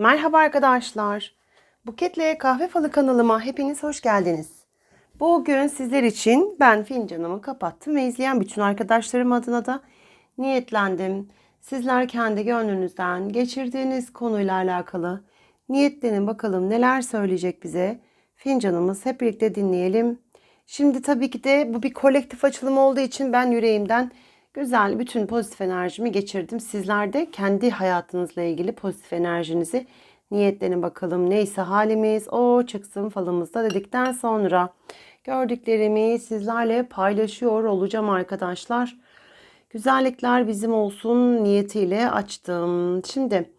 Merhaba arkadaşlar. Buketle Kahve Falı kanalıma hepiniz hoş geldiniz. Bugün sizler için ben fincanımı kapattım ve izleyen bütün arkadaşlarım adına da niyetlendim. Sizler kendi gönlünüzden geçirdiğiniz konuyla alakalı niyetlenin bakalım neler söyleyecek bize. Fincanımız hep birlikte dinleyelim. Şimdi tabii ki de bu bir kolektif açılım olduğu için ben yüreğimden güzel bütün pozitif enerjimi geçirdim. Sizler de kendi hayatınızla ilgili pozitif enerjinizi niyetlenin bakalım. Neyse halimiz o çıksın falımızda dedikten sonra gördüklerimi sizlerle paylaşıyor olacağım arkadaşlar. Güzellikler bizim olsun niyetiyle açtım. Şimdi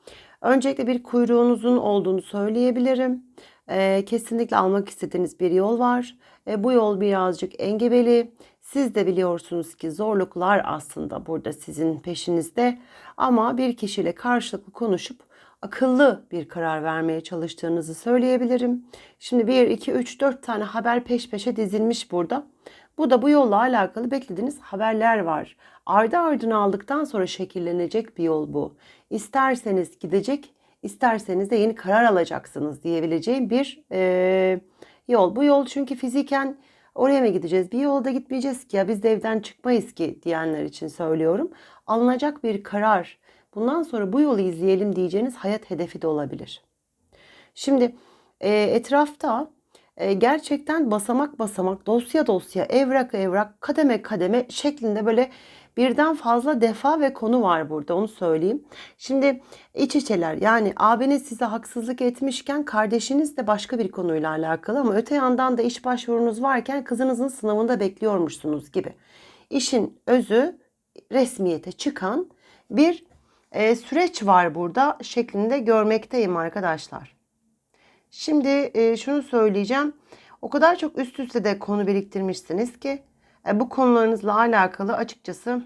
öncelikle bir kuyruğunuzun olduğunu söyleyebilirim. Ee, kesinlikle almak istediğiniz bir yol var. E, bu yol birazcık engebeli. Siz de biliyorsunuz ki zorluklar aslında burada sizin peşinizde. Ama bir kişiyle karşılıklı konuşup akıllı bir karar vermeye çalıştığınızı söyleyebilirim. Şimdi 1, 2, 3, 4 tane haber peş peşe dizilmiş burada. Bu da bu yolla alakalı beklediğiniz haberler var. Ardı ardına aldıktan sonra şekillenecek bir yol bu. İsterseniz gidecek, isterseniz de yeni karar alacaksınız diyebileceğim bir e, yol. Bu yol çünkü fiziken oraya mı gideceğiz? Bir yolda gitmeyeceğiz ki ya biz de evden çıkmayız ki diyenler için söylüyorum. Alınacak bir karar. Bundan sonra bu yolu izleyelim diyeceğiniz hayat hedefi de olabilir. Şimdi e, etrafta e, gerçekten basamak basamak, dosya dosya, evrak evrak, kademe kademe şeklinde böyle birden fazla defa ve konu var burada onu söyleyeyim. Şimdi iç içeler yani abiniz size haksızlık etmişken kardeşiniz de başka bir konuyla alakalı ama öte yandan da iş başvurunuz varken kızınızın sınavında bekliyormuşsunuz gibi. İşin özü resmiyete çıkan bir e, süreç var burada şeklinde görmekteyim arkadaşlar. Şimdi e, şunu söyleyeceğim. O kadar çok üst üste de konu biriktirmişsiniz ki bu konularınızla alakalı açıkçası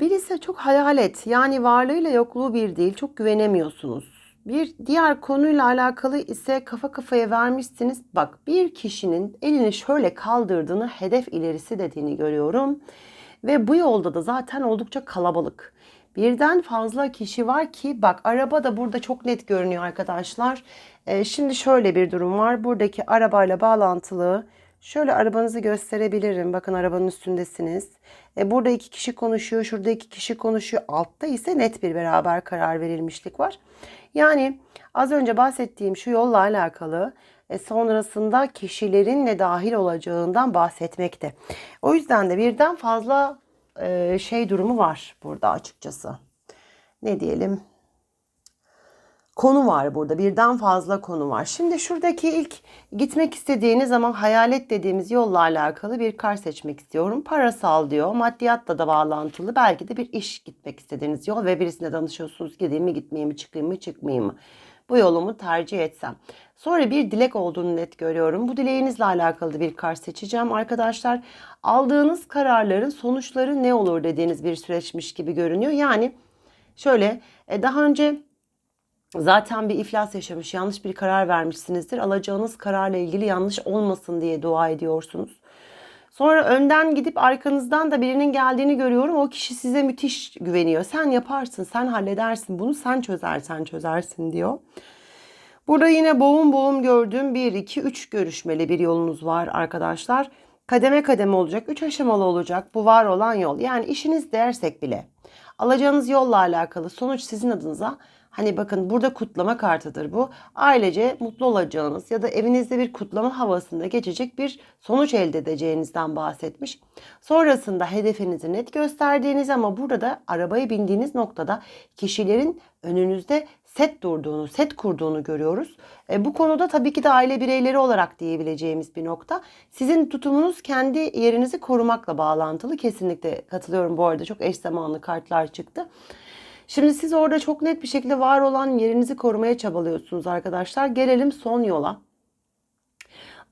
birisi çok hayalet yani varlığıyla yokluğu bir değil çok güvenemiyorsunuz. Bir diğer konuyla alakalı ise kafa kafaya vermişsiniz. Bak bir kişinin elini şöyle kaldırdığını hedef ilerisi dediğini görüyorum. Ve bu yolda da zaten oldukça kalabalık. Birden fazla kişi var ki bak araba da burada çok net görünüyor arkadaşlar. Ee, şimdi şöyle bir durum var. Buradaki arabayla bağlantılı şöyle arabanızı gösterebilirim. Bakın arabanın üstündesiniz. Ee, burada iki kişi konuşuyor. Şurada iki kişi konuşuyor. Altta ise net bir beraber karar verilmişlik var. Yani az önce bahsettiğim şu yolla alakalı e, sonrasında kişilerin de dahil olacağından bahsetmekte. O yüzden de birden fazla e, şey durumu var burada açıkçası. Ne diyelim? Konu var burada. Birden fazla konu var. Şimdi şuradaki ilk gitmek istediğiniz ama hayalet dediğimiz yolla alakalı bir kar seçmek istiyorum. Parasal diyor. Maddiyatla da bağlantılı. Belki de bir iş gitmek istediğiniz yol ve birisine danışıyorsunuz. Gideyim mi gitmeyeyim mi çıkayım mı çıkmayayım mı? Bu yolumu tercih etsem. Sonra bir dilek olduğunu net görüyorum. Bu dileğinizle alakalı bir kar seçeceğim arkadaşlar. Aldığınız kararların sonuçları ne olur dediğiniz bir süreçmiş gibi görünüyor. Yani şöyle e, daha önce zaten bir iflas yaşamış, yanlış bir karar vermişsinizdir. Alacağınız kararla ilgili yanlış olmasın diye dua ediyorsunuz. Sonra önden gidip arkanızdan da birinin geldiğini görüyorum. O kişi size müthiş güveniyor. Sen yaparsın, sen halledersin bunu, sen çözersen çözersin diyor. Burada yine boğum boğum gördüğüm 1, 2, 3 görüşmeli bir yolunuz var arkadaşlar. Kademe kademe olacak, 3 aşamalı olacak bu var olan yol. Yani işiniz dersek bile alacağınız yolla alakalı sonuç sizin adınıza Hani bakın burada kutlama kartıdır bu. Ailece mutlu olacağınız ya da evinizde bir kutlama havasında geçecek bir sonuç elde edeceğinizden bahsetmiş. Sonrasında hedefinizi net gösterdiğiniz ama burada da arabaya bindiğiniz noktada kişilerin önünüzde set durduğunu, set kurduğunu görüyoruz. E, bu konuda tabii ki de aile bireyleri olarak diyebileceğimiz bir nokta. Sizin tutumunuz kendi yerinizi korumakla bağlantılı. Kesinlikle katılıyorum bu arada. Çok eş zamanlı kartlar çıktı. Şimdi siz orada çok net bir şekilde var olan yerinizi korumaya çabalıyorsunuz arkadaşlar. Gelelim son yola.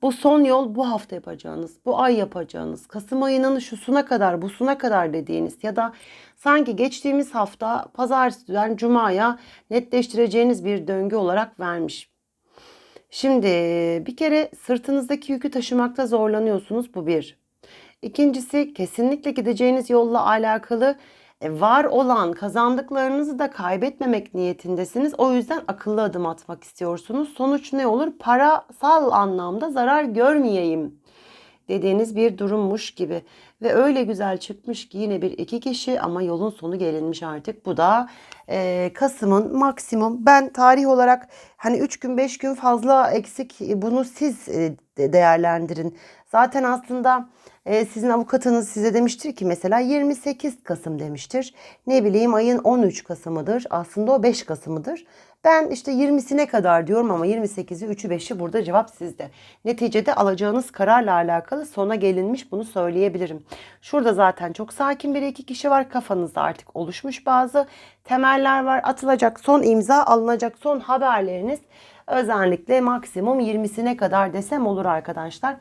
Bu son yol bu hafta yapacağınız, bu ay yapacağınız, Kasım ayının şusuna kadar, busuna kadar dediğiniz ya da sanki geçtiğimiz hafta pazartesiden cumaya netleştireceğiniz bir döngü olarak vermiş. Şimdi bir kere sırtınızdaki yükü taşımakta zorlanıyorsunuz bu bir. İkincisi kesinlikle gideceğiniz yolla alakalı var olan kazandıklarınızı da kaybetmemek niyetindesiniz. O yüzden akıllı adım atmak istiyorsunuz. Sonuç ne olur? Parasal anlamda zarar görmeyeyim dediğiniz bir durummuş gibi. Ve öyle güzel çıkmış ki yine bir iki kişi ama yolun sonu gelinmiş artık. Bu da e, Kasım'ın maksimum. Ben tarih olarak hani 3 gün 5 gün fazla eksik bunu siz e, değerlendirin. Zaten aslında e, sizin avukatınız size demiştir ki mesela 28 Kasım demiştir. Ne bileyim ayın 13 Kasım'ıdır. Aslında o 5 Kasım'ıdır. Ben işte 20'sine kadar diyorum ama 28'i 3'ü 5'i burada cevap sizde. Neticede alacağınız kararla alakalı sona gelinmiş bunu söyleyebilirim. Şurada zaten çok sakin bir iki kişi var. Kafanızda artık oluşmuş bazı temeller var. Atılacak son imza alınacak son haberleriniz özellikle maksimum 20'sine kadar desem olur arkadaşlar.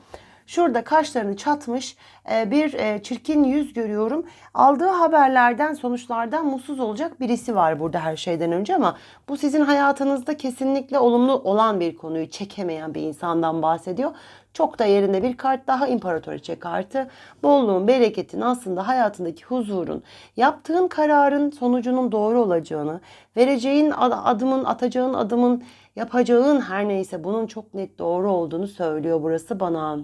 Şurada kaşlarını çatmış e, bir e, çirkin yüz görüyorum. Aldığı haberlerden, sonuçlardan mutsuz olacak birisi var burada her şeyden önce ama bu sizin hayatınızda kesinlikle olumlu olan bir konuyu çekemeyen bir insandan bahsediyor. Çok da yerinde bir kart daha imparatoriçe kartı. Bolluğun, bereketin aslında hayatındaki huzurun, yaptığın kararın sonucunun doğru olacağını, vereceğin adımın, atacağın adımın, yapacağın her neyse bunun çok net doğru olduğunu söylüyor burası bana.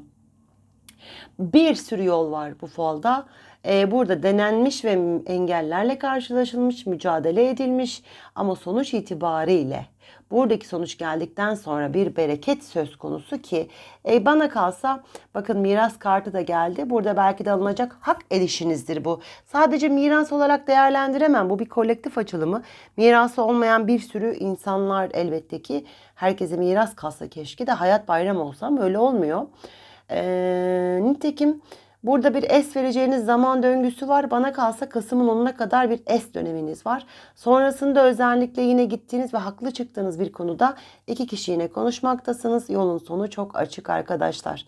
Bir sürü yol var bu falda. Ee, burada denenmiş ve engellerle karşılaşılmış, mücadele edilmiş ama sonuç itibariyle buradaki sonuç geldikten sonra bir bereket söz konusu ki e, bana kalsa bakın miras kartı da geldi. Burada belki de alınacak hak edişinizdir bu. Sadece miras olarak değerlendiremem. Bu bir kolektif açılımı. Mirası olmayan bir sürü insanlar elbette ki herkese miras kalsa keşke de hayat bayram olsa ama öyle olmuyor. E, nitekim burada bir es vereceğiniz zaman döngüsü var. Bana kalsa Kasım'ın 10'una kadar bir es döneminiz var. Sonrasında özellikle yine gittiğiniz ve haklı çıktığınız bir konuda iki kişi yine konuşmaktasınız. Yolun sonu çok açık arkadaşlar.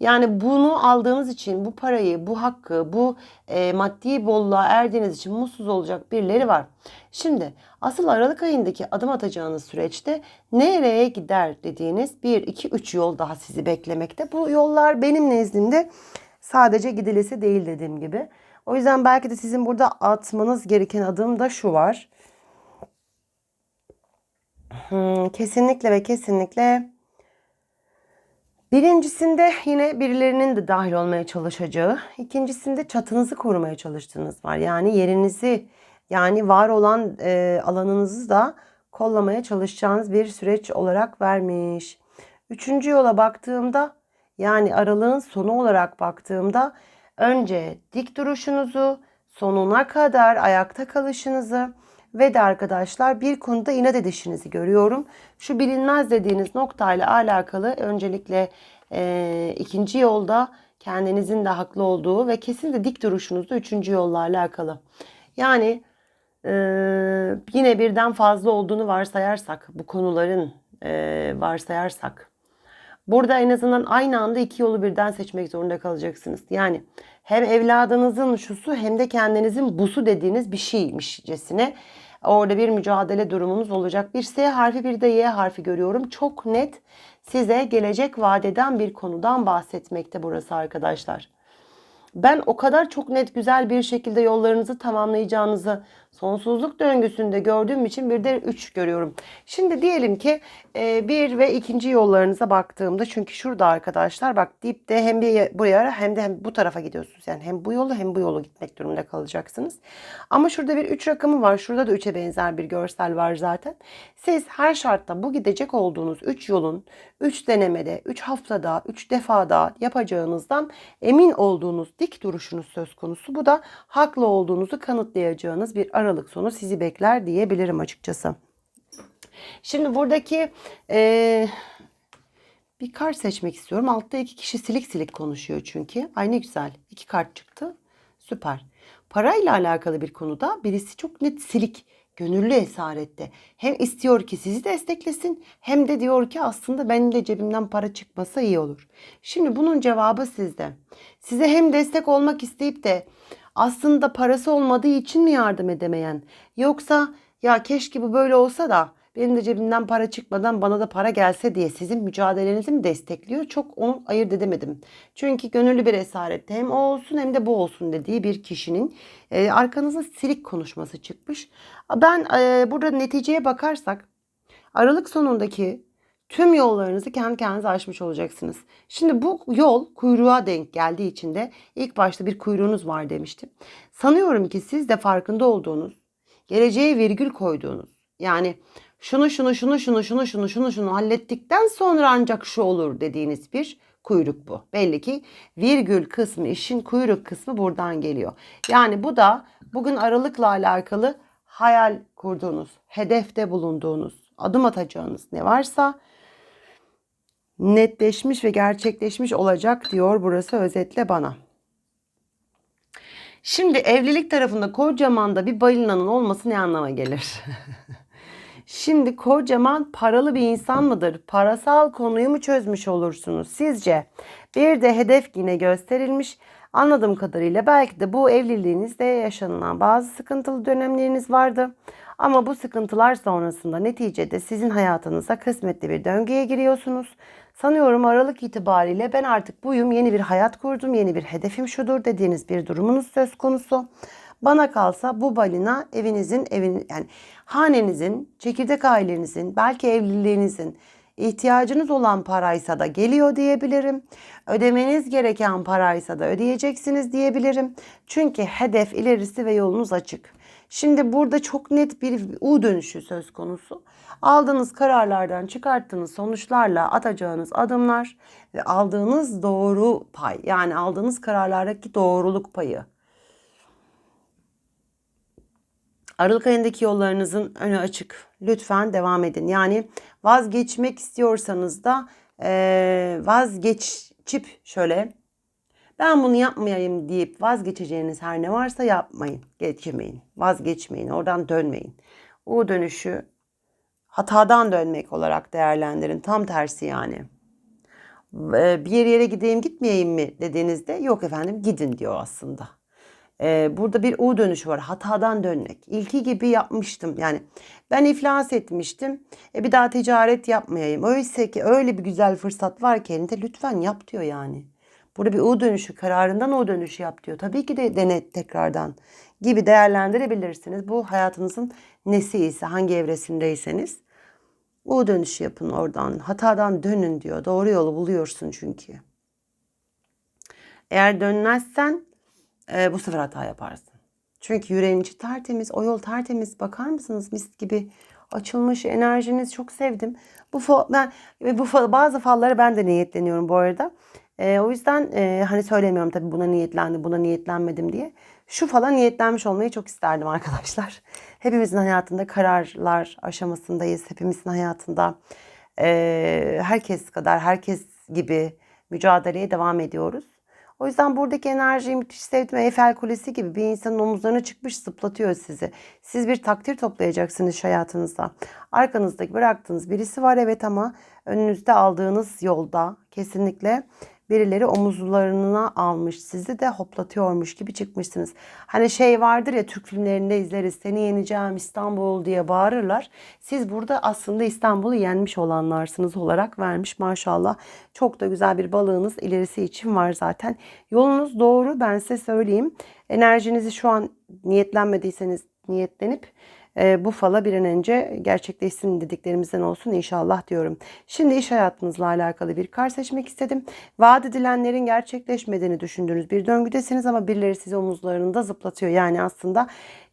Yani bunu aldığınız için bu parayı, bu hakkı, bu e, maddi bolluğa erdiğiniz için mutsuz olacak birileri var. Şimdi asıl Aralık ayındaki adım atacağınız süreçte nereye gider dediğiniz 1, 2, 3 yol daha sizi beklemekte. Bu yollar benim nezdimde sadece gidilesi değil dediğim gibi. O yüzden belki de sizin burada atmanız gereken adım da şu var. Hmm, kesinlikle ve kesinlikle Birincisinde yine birilerinin de dahil olmaya çalışacağı, ikincisinde çatınızı korumaya çalıştığınız var. Yani yerinizi yani var olan e, alanınızı da kollamaya çalışacağınız bir süreç olarak vermiş. Üçüncü yola baktığımda yani aralığın sonu olarak baktığımda önce dik duruşunuzu, sonuna kadar ayakta kalışınızı ve de arkadaşlar bir konuda inat edişinizi görüyorum. Şu bilinmez dediğiniz noktayla alakalı öncelikle e, ikinci yolda kendinizin de haklı olduğu ve kesin de dik duruşunuzda üçüncü yolla alakalı. Yani e, yine birden fazla olduğunu varsayarsak bu konuların e, varsayarsak Burada en azından aynı anda iki yolu birden seçmek zorunda kalacaksınız. Yani hem evladınızın şusu hem de kendinizin busu dediğiniz bir şeymişcesine orada bir mücadele durumunuz olacak. Bir S harfi bir de Y harfi görüyorum. Çok net size gelecek vadeden bir konudan bahsetmekte burası arkadaşlar. Ben o kadar çok net güzel bir şekilde yollarınızı tamamlayacağınızı sonsuzluk döngüsünde gördüğüm için bir de 3 görüyorum. Şimdi diyelim ki e, bir ve ikinci yollarınıza baktığımda çünkü şurada arkadaşlar bak dipte hem bir buraya hem de hem bu tarafa gidiyorsunuz. Yani hem bu yolu hem bu yolu gitmek durumunda kalacaksınız. Ama şurada bir 3 rakamı var. Şurada da 3'e benzer bir görsel var zaten. Siz her şartta bu gidecek olduğunuz 3 yolun 3 denemede, 3 haftada, 3 defada yapacağınızdan emin olduğunuz dik duruşunuz söz konusu. Bu da haklı olduğunuzu kanıtlayacağınız bir Aralık sonu sizi bekler diyebilirim açıkçası. Şimdi buradaki e, bir kart seçmek istiyorum. Altta iki kişi silik silik konuşuyor çünkü. Ay ne güzel. İki kart çıktı. Süper. Parayla alakalı bir konuda birisi çok net silik gönüllü esarette. Hem istiyor ki sizi desteklesin hem de diyor ki aslında benim de cebimden para çıkmasa iyi olur. Şimdi bunun cevabı sizde. Size hem destek olmak isteyip de aslında parası olmadığı için mi yardım edemeyen? Yoksa ya keşke bu böyle olsa da benim de cebimden para çıkmadan bana da para gelse diye sizin mücadelenizi mi destekliyor? Çok onu ayırt edemedim. Çünkü gönüllü bir esarette hem o olsun hem de bu olsun dediği bir kişinin e, arkanıza silik konuşması çıkmış. Ben e, burada neticeye bakarsak Aralık sonundaki tüm yollarınızı kendi kendinize aşmış olacaksınız. Şimdi bu yol kuyruğa denk geldiği için de ilk başta bir kuyruğunuz var demiştim. Sanıyorum ki siz de farkında olduğunuz, geleceğe virgül koyduğunuz, yani şunu şunu şunu şunu şunu şunu şunu şunu hallettikten sonra ancak şu olur dediğiniz bir kuyruk bu. Belli ki virgül kısmı işin kuyruk kısmı buradan geliyor. Yani bu da bugün aralıkla alakalı hayal kurduğunuz, hedefte bulunduğunuz, adım atacağınız ne varsa netleşmiş ve gerçekleşmiş olacak diyor burası özetle bana. Şimdi evlilik tarafında kocaman da bir balinanın olması ne anlama gelir? Şimdi kocaman paralı bir insan mıdır? Parasal konuyu mu çözmüş olursunuz sizce? Bir de hedef yine gösterilmiş. Anladığım kadarıyla belki de bu evliliğinizde yaşanılan bazı sıkıntılı dönemleriniz vardı. Ama bu sıkıntılar sonrasında neticede sizin hayatınıza kısmetli bir döngüye giriyorsunuz. Sanıyorum Aralık itibariyle ben artık buyum, yeni bir hayat kurdum, yeni bir hedefim şudur dediğiniz bir durumunuz söz konusu. Bana kalsa bu balina evinizin, evin yani hanenizin, çekirdek ailenizin, belki evliliğinizin ihtiyacınız olan paraysa da geliyor diyebilirim. Ödemeniz gereken paraysa da ödeyeceksiniz diyebilirim. Çünkü hedef ilerisi ve yolunuz açık. Şimdi burada çok net bir U dönüşü söz konusu. Aldığınız kararlardan çıkarttığınız sonuçlarla atacağınız adımlar ve aldığınız doğru pay yani aldığınız kararlardaki doğruluk payı. Aralık ayındaki yollarınızın önü açık. Lütfen devam edin. Yani vazgeçmek istiyorsanız da vazgeçip şöyle ben bunu yapmayayım deyip vazgeçeceğiniz her ne varsa yapmayın. Geçmeyin. Vazgeçmeyin. Oradan dönmeyin. O dönüşü hatadan dönmek olarak değerlendirin. Tam tersi yani. Bir yere gideyim gitmeyeyim mi dediğinizde yok efendim gidin diyor aslında. Burada bir U dönüşü var. Hatadan dönmek. İlki gibi yapmıştım. Yani ben iflas etmiştim. E bir daha ticaret yapmayayım. Öyleyse ki öyle bir güzel fırsat var ki elinde lütfen yap diyor yani. Burada bir U dönüşü kararından O dönüşü yap diyor. Tabii ki de denet tekrardan gibi değerlendirebilirsiniz. Bu hayatınızın nesi ise hangi evresindeyseniz U dönüşü yapın oradan. Hatadan dönün diyor. Doğru yolu buluyorsun çünkü. Eğer dönmezsen e, bu sefer hata yaparsın. Çünkü yüreğin içi tertemiz, o yol tertemiz. Bakar mısınız mis gibi açılmış enerjiniz çok sevdim. Bu fal, ben bu fal, bazı falları ben de niyetleniyorum bu arada. E, o yüzden e, hani söylemiyorum tabii buna niyetlendim, buna niyetlenmedim diye. Şu falan niyetlenmiş olmayı çok isterdim arkadaşlar. Hepimizin hayatında kararlar aşamasındayız. Hepimizin hayatında e, herkes kadar, herkes gibi mücadeleye devam ediyoruz. O yüzden buradaki enerjiyi müthiş sevdim. Eiffel Kulesi gibi bir insanın omuzlarına çıkmış zıplatıyor sizi. Siz bir takdir toplayacaksınız hayatınızda. Arkanızdaki bıraktığınız birisi var evet ama önünüzde aldığınız yolda kesinlikle birileri omuzlarına almış sizi de hoplatıyormuş gibi çıkmışsınız. Hani şey vardır ya Türk filmlerinde izleriz seni yeneceğim İstanbul diye bağırırlar. Siz burada aslında İstanbul'u yenmiş olanlarsınız olarak vermiş maşallah. Çok da güzel bir balığınız ilerisi için var zaten. Yolunuz doğru ben size söyleyeyim. Enerjinizi şu an niyetlenmediyseniz niyetlenip e, bu fala bir an önce gerçekleşsin dediklerimizden olsun inşallah diyorum. Şimdi iş hayatınızla alakalı bir kar seçmek istedim. Vaat edilenlerin gerçekleşmediğini düşündüğünüz bir döngüdesiniz ama birileri sizi omuzlarında zıplatıyor. Yani aslında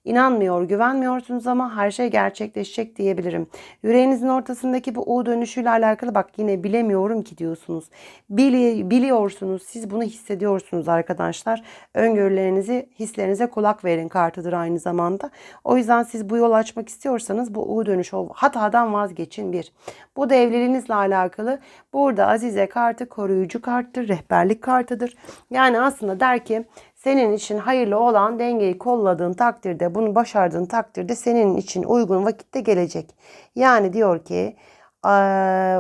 inanmıyor, güvenmiyorsunuz ama her şey gerçekleşecek diyebilirim. Yüreğinizin ortasındaki bu U dönüşüyle alakalı bak yine bilemiyorum ki diyorsunuz. Bili, biliyorsunuz, siz bunu hissediyorsunuz arkadaşlar. Öngörülerinizi, hislerinize kulak verin kartıdır aynı zamanda. O yüzden siz bu yol açmak istiyorsanız bu U dönüşü hatadan vazgeçin bir. Bu da evliliğinizle alakalı. Burada Azize kartı koruyucu karttır, rehberlik kartıdır. Yani aslında der ki senin için hayırlı olan dengeyi kolladığın takdirde, bunu başardığın takdirde senin için uygun vakitte gelecek. Yani diyor ki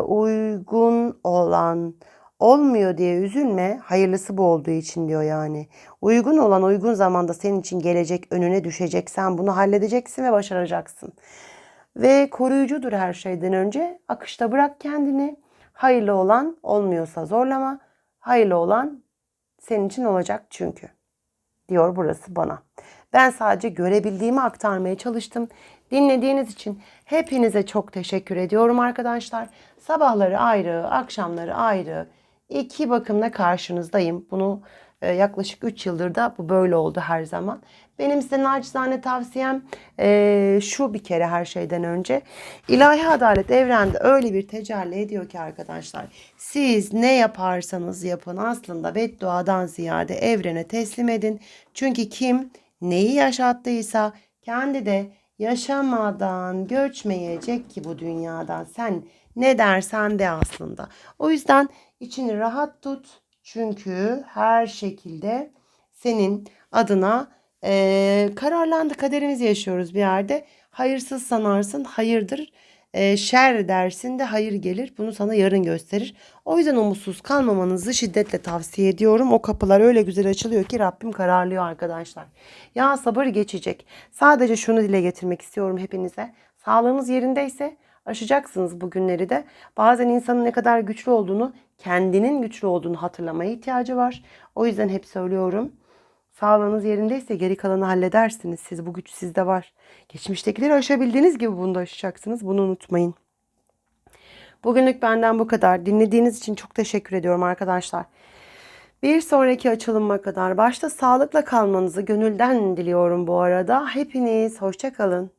uygun olan olmuyor diye üzülme. Hayırlısı bu olduğu için diyor yani. Uygun olan uygun zamanda senin için gelecek, önüne düşecek. Sen bunu halledeceksin ve başaracaksın. ve koruyucudur her şeyden önce. Akışta bırak kendini. Hayırlı olan olmuyorsa zorlama. Hayırlı olan senin için olacak çünkü. Diyor burası bana. Ben sadece görebildiğimi aktarmaya çalıştım. Dinlediğiniz için hepinize çok teşekkür ediyorum arkadaşlar. Sabahları ayrı, akşamları ayrı. iki bakımla karşınızdayım. Bunu e, yaklaşık 3 yıldır da bu böyle oldu her zaman. Benim size naçizane tavsiyem e, şu bir kere her şeyden önce. İlahi adalet evrende öyle bir tecelli ediyor ki arkadaşlar. Siz ne yaparsanız yapın aslında bedduadan ziyade evrene teslim edin. Çünkü kim neyi yaşattıysa kendi de yaşamadan göçmeyecek ki bu dünyadan. Sen ne dersen de aslında. O yüzden içini rahat tut. Çünkü her şekilde senin adına eee kararlandı. Kaderimizi yaşıyoruz bir yerde. Hayırsız sanarsın, hayırdır. Eee, şer dersin de hayır gelir. Bunu sana yarın gösterir. O yüzden umutsuz kalmamanızı şiddetle tavsiye ediyorum. O kapılar öyle güzel açılıyor ki Rabbim kararlıyor arkadaşlar. Ya sabır geçecek. Sadece şunu dile getirmek istiyorum hepinize. Sağlığınız yerindeyse aşacaksınız bu günleri de. Bazen insanın ne kadar güçlü olduğunu, kendinin güçlü olduğunu hatırlamaya ihtiyacı var. O yüzden hep söylüyorum. Sağlığınız yerindeyse geri kalanı halledersiniz. Siz bu güç sizde var. Geçmiştekileri aşabildiğiniz gibi bunu da aşacaksınız. Bunu unutmayın. Bugünlük benden bu kadar. Dinlediğiniz için çok teşekkür ediyorum arkadaşlar. Bir sonraki açılıma kadar başta sağlıkla kalmanızı gönülden diliyorum bu arada. Hepiniz hoşça kalın.